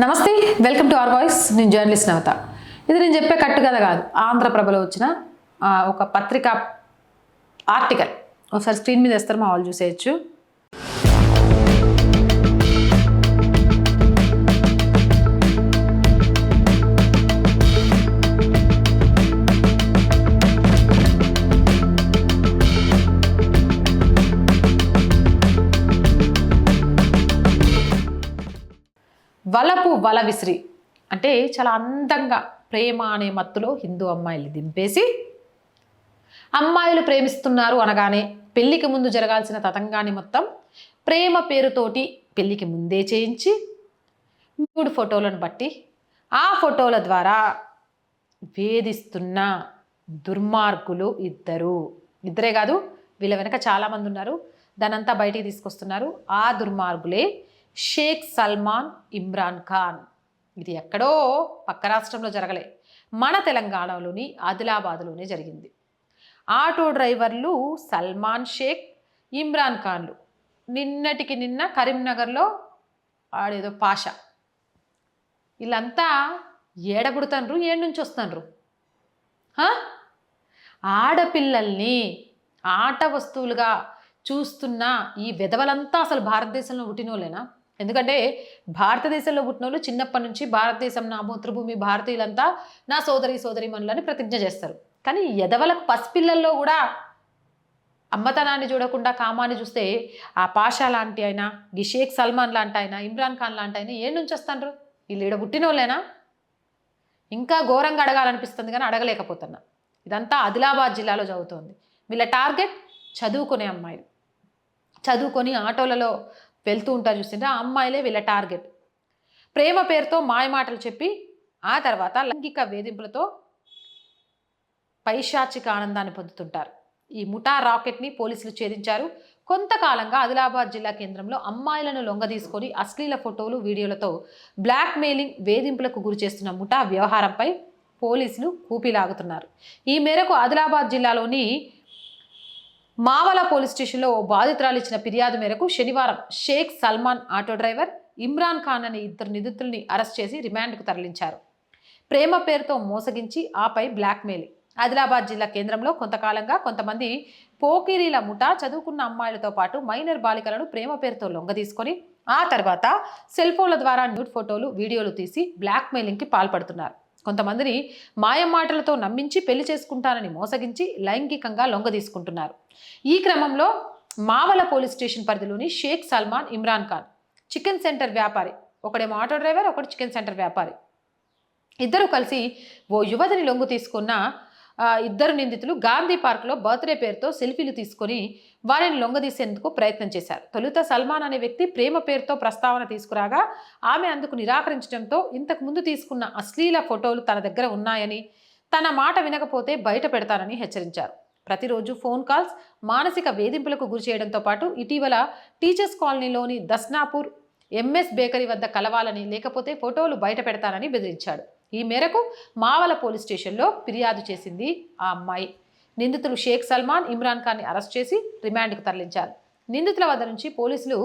నమస్తే welcome to our voice. నేను journalist Navata. ఇది నేను చెప్పే కట్టు కథ కాదు. ఆంధ్రప్రభలో వచ్చిన ఒక పత్రిక ఆర్టికల్. ఒకసారి స్క్రీన్ మీద వేస్తారు? మా వాళ్ళు చూసేయచ్చు. వలపు వల విసిరి. అంటే చాలా అందంగా ప్రేమ అనే మత్తులో హిందూ అమ్మాయిలు దింపేసి అమ్మాయిలు ప్రేమిస్తున్నారు అనగానే పెళ్ళికి ముందు జరగాల్సిన తతంగాన్ని మొత్తం ప్రేమ పేరుతోటి పెళ్ళికి ముందే చేయించి మూడు ఫోటోలను బట్టి ఆ ఫోటోల ద్వారా వేధిస్తున్న దుర్మార్గులు ఇద్దరు. ఇద్దరే కాదు వీళ్ళ వెనక చాలామంది ఉన్నారు. దానంతా బయటికి తీసుకొస్తున్నారు. ఆ దుర్మార్గులే షేక్ సల్మాన్ ఇమ్రాన్ ఖాన్. ఇది ఎక్కడో పక్క రాష్ట్రంలో జరగలే. మన తెలంగాణలోని ఆదిలాబాద్లోనే జరిగింది. ఆటో డ్రైవర్లు సల్మాన్ షేక్ ఇమ్రాన్ ఖాన్లు. నిన్నటికి నిన్న కరీంనగర్లో ఆడేదో పాష. వీళ్ళంతా ఏడబుడుతాండ్రు ఏడు నుంచి వస్తాన్రు ఆడపిల్లల్ని ఆట వస్తువులుగా చూస్తున్న ఈ విధవలంతా అసలు భారతదేశంలో పుట్టినోళ్ళేనా? ఎందుకంటే భారతదేశంలో పుట్టినోళ్ళు చిన్నప్పటి నుంచి భారతదేశం నా మూత్రభూమి భారతీయులంతా నా సోదరి సోదరి మనులని ప్రతిజ్ఞ చేస్తారు. కానీ ఎదవలకు పసిపిల్లల్లో కూడా అమ్మతనాన్ని చూడకుండా కామాన్ని చూస్తే ఆ పాషా లాంటి అయినా ఈ షేక్ సల్మాన్ లాంటి అయినా ఇమ్రాన్ ఖాన్ లాంటి అయినా ఏం నుంచి వస్తాండ్రు వీళ్ళు ఈడ పుట్టినోళ్ళేనా? ఇంకా ఘోరంగా అడగాలనిపిస్తుంది కానీ అడగలేకపోతున్నా. ఇదంతా ఆదిలాబాద్ జిల్లాలో చదువుతోంది వీళ్ళ టార్గెట్ చదువుకునే అమ్మాయిలు. చదువుకొని ఆటోలలో వెళ్తూ ఉంటారు చూస్తుంటే ఆ అమ్మాయిలే వీళ్ళ టార్గెట్. ప్రేమ పేరుతో మాయమాటలు చెప్పి ఆ తర్వాత లైంగిక వేధింపులతో పైశాచిక ఆనందాన్ని పొందుతుంటారు. ఈ ముఠా రాకెట్ని పోలీసులు ఛేదించారు. కొంతకాలంగా ఆదిలాబాద్ జిల్లా కేంద్రంలో అమ్మాయిలను లొంగదీసుకొని అశ్లీల ఫోటోలు వీడియోలతో బ్లాక్మెయిలింగ్ వేధింపులకు గురి చేస్తున్న ముఠా వ్యవహారంపై పోలీసులు కూపిలాగుతున్నారు ఈ మేరకు ఆదిలాబాద్ జిల్లాలోని మావల పోలీస్ స్టేషన్లో ఓ బాధితురాలు ఇచ్చిన ఫిర్యాదు మేరకు శనివారం షేక్ సల్మాన్ ఆటో డ్రైవర్ ఇమ్రాన్ ఖాన్ అనే ఇద్దరు నిందితుల్ని అరెస్ట్ చేసి రిమాండ్కు తరలించారు. ప్రేమ పేరుతో మోసగించి ఆపై బ్లాక్మెయిల్. ఆదిలాబాద్ జిల్లా కేంద్రంలో కొంతకాలంగా కొంతమంది పోకిరీల ముఠా చదువుకున్న అమ్మాయిలతో పాటు మైనర్ బాలికలను ప్రేమ పేరుతో లొంగదీసుకొని ఆ తర్వాత సెల్ ఫోన్ల ద్వారా న్యూడ్ ఫోటోలు వీడియోలు తీసి బ్లాక్మెయిలింగ్కి పాల్పడుతున్నారు. కొంతమందిని మాయం మాటలతో నమ్మించి పెళ్ళి చేసుకుంటానని మోసగించి లైంగికంగా లొంగదీసుకుంటున్నారు ఈ క్రమంలో మావల పోలీస్ స్టేషన్ పరిధిలోని షేక్ సల్మాన్ ఇమ్రాన్ ఖాన్ చికెన్ సెంటర్ వ్యాపారి ఒకడేమో ఆటో డ్రైవర్ ఒకటి చికెన్ సెంటర్ వ్యాపారి. ఇద్దరు కలిసి ఓ యువతిని లొంగు తీసుకున్న ఇద్దరు నిందితులు గాంధీ పార్క్లో బర్త్డే పేరుతో సెల్ఫీలు తీసుకొని వారిని లొంగదీసేందుకు ప్రయత్నం చేశారు. తొలుత సల్మాన్ అనే వ్యక్తి ప్రేమ పేరుతో ప్రస్తావన తీసుకురాగా ఆమె అందుకు నిరాకరించడంతో ఇంతకుముందు తీసుకున్న అశ్లీల ఫోటోలు తన దగ్గర ఉన్నాయని తన మాట వినకపోతే బయట పెడతానని హెచ్చరించారు. ప్రతిరోజు ఫోన్ కాల్స్ మానసిక వేధింపులకు గురి చేయడంతో పాటు ఇటీవల టీచర్స్ కాలనీలోని దస్నాపూర్ ఎంఎస్ బేకరీ వద్ద కలవాలని లేకపోతే ఫోటోలు బయట పెడతానని బెదిరించాడు. ఈ మేరకు మావల పోలీస్ స్టేషన్లో ఫిర్యాదు చేసింది ఆ అమ్మాయి. నిందితులు షేక్ సల్మాన్ ఇమ్రాన్ ఖాన్ని అరెస్ట్ చేసి రిమాండ్కు తరలించారు. నిందితుల వద్ద నుంచి పోలీసులు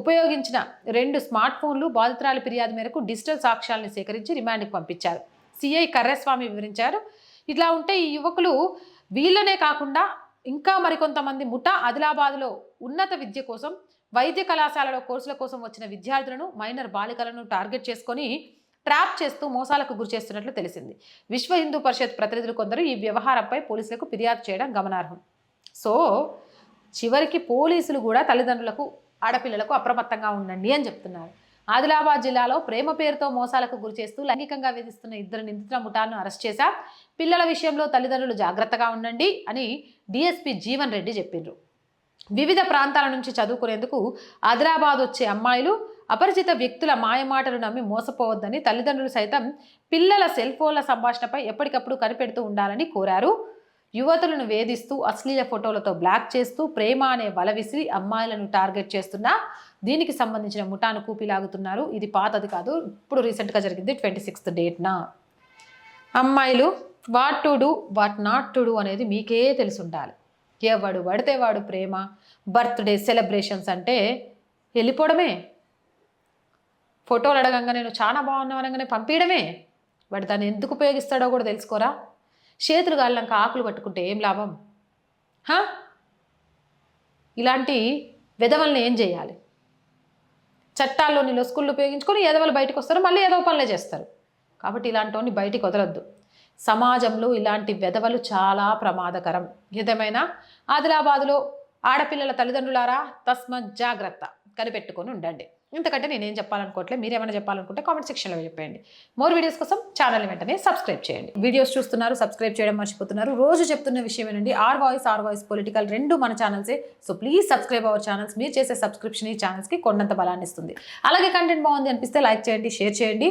ఉపయోగించిన రెండు స్మార్ట్ ఫోన్లు బాధితురాలి ఫిర్యాదు మేరకు డిజిటల్ సాక్ష్యాలను సేకరించి రిమాండ్కు పంపించారు. సిఐ కర్రస్వామి వివరించారు. ఇట్లా ఉంటే ఈ యువకులు వీళ్ళనే కాకుండా ఇంకా మరికొంతమంది ముఠా ఆదిలాబాద్లో ఉన్నత విద్య కోసం వైద్య కళాశాలలో కోర్సుల కోసం వచ్చిన విద్యార్థులను మైనర్ బాలికలను టార్గెట్ చేసుకొని ట్రాప్ చేస్తూ మోసాలకు గురి చేస్తున్నట్లు తెలిసింది. విశ్వ హిందూ పరిషత్ ప్రతినిధులు కొందరు ఈ వ్యవహారంపై పోలీసులకు ఫిర్యాదు చేయడం గమనార్హం. సో చివరికి పోలీసులు కూడా తల్లిదండ్రులకు ఆడపిల్లలకు అప్రమత్తంగా ఉండండి అని చెప్తున్నారు. ఆదిలాబాద్ జిల్లాలో ప్రేమ పేరుతో మోసాలకు గురి చేస్తూ లైంగికంగా వేధిస్తున్న ఇద్దరు నిందితుల ముఠాను అరెస్ట్ చేశా. పిల్లల విషయంలో తల్లిదండ్రులు జాగ్రత్తగా ఉండండి అని డిఎస్పీ జీవన్ రెడ్డి చెప్పిండ్రు. వివిధ ప్రాంతాల నుంచి చదువుకునేందుకు ఆదిలాబాద్ వచ్చే అమ్మాయిలు అపరిచిత వ్యక్తుల మాయమాటలు నమ్మి మోసపోవద్దని తల్లిదండ్రులు సైతం పిల్లల సెల్ ఫోన్ల సంభాషణపై ఎప్పటికప్పుడు కనిపెడుతూ ఉండాలని కోరారు. యువతులను వేధిస్తూ అశ్లీల ఫోటోలతో బ్లాక్ చేస్తూ ప్రేమ అనే వల విసిరి అమ్మాయిలను టార్గెట్ చేస్తున్నా దీనికి సంబంధించిన ముఠాను కూపిలాగుతున్నారు. ఇది పాతది కాదు ఇప్పుడు రీసెంట్గా జరిగింది ట్వంటీ సిక్స్త్ డేట్న. అమ్మాయిలు what to do what not to do అనేది మీకే తెలిసి ఉండాలి ఎవడు పడితే వాడు ప్రేమ బర్త్డే సెలబ్రేషన్స్ అంటే వెళ్ళిపోవడమే. ఫోటోలు అడగంగా నేను చాలా బాగున్నావు అనగానే పంపించడమే వాడు దాన్ని ఎందుకు ఉపయోగిస్తాడో కూడా తెలుసుకోరా? చేతులు గాలినాక ఆకులు పట్టుకుంటే ఏం లాభం? హా? ఇలాంటి విధవల్ని ఏం చేయాలి? చట్టాల్లోని స్కూళ్ళు ఉపయోగించుకొని ఎదవలు బయటకు వస్తారు మళ్ళీ ఏదో పనులే చేస్తారు. కాబట్టి ఇలాంటి వాడిని బయటికి వదలొద్దు. సమాజంలో ఇలాంటి వెధవలు చాలా ప్రమాదకరం. ఏదేమైనా ఆదిలాబాదులో ఆడపిల్లల తల్లిదండ్రులారా తస్మత్ జాగ్రత్త కనిపెట్టుకొని ఉండండి. ఇంతకంటే నేనేం చెప్పాలనుకోవట్లేదు మీరు ఏమైనా చెప్పాలనుకుంటే కామెంట్ సెక్షన్లో చెప్పండి మోర్ వీడియోస్ కోసం ఛానల్ వెంటనే సబ్స్క్రైబ్ చేయండి. వీడియోస్ చూస్తున్నారు సబ్స్క్రైబ్ చేయడం మర్చిపోతున్నారు. రోజు చెప్తున్న విషయం ఏంటండి our voice our voice political రెండు మన ఛానల్సే so please subscribe our channels మీరు చేసే సబ్స్క్రిప్షన్ ఈ ఛానల్స్కి కొండంత బలాన్ని ఇస్తుంది. అలాగే కంటెంట్ బాగుంది అనిపిస్తే లైక్ చేయండి షేర్ చేయండి.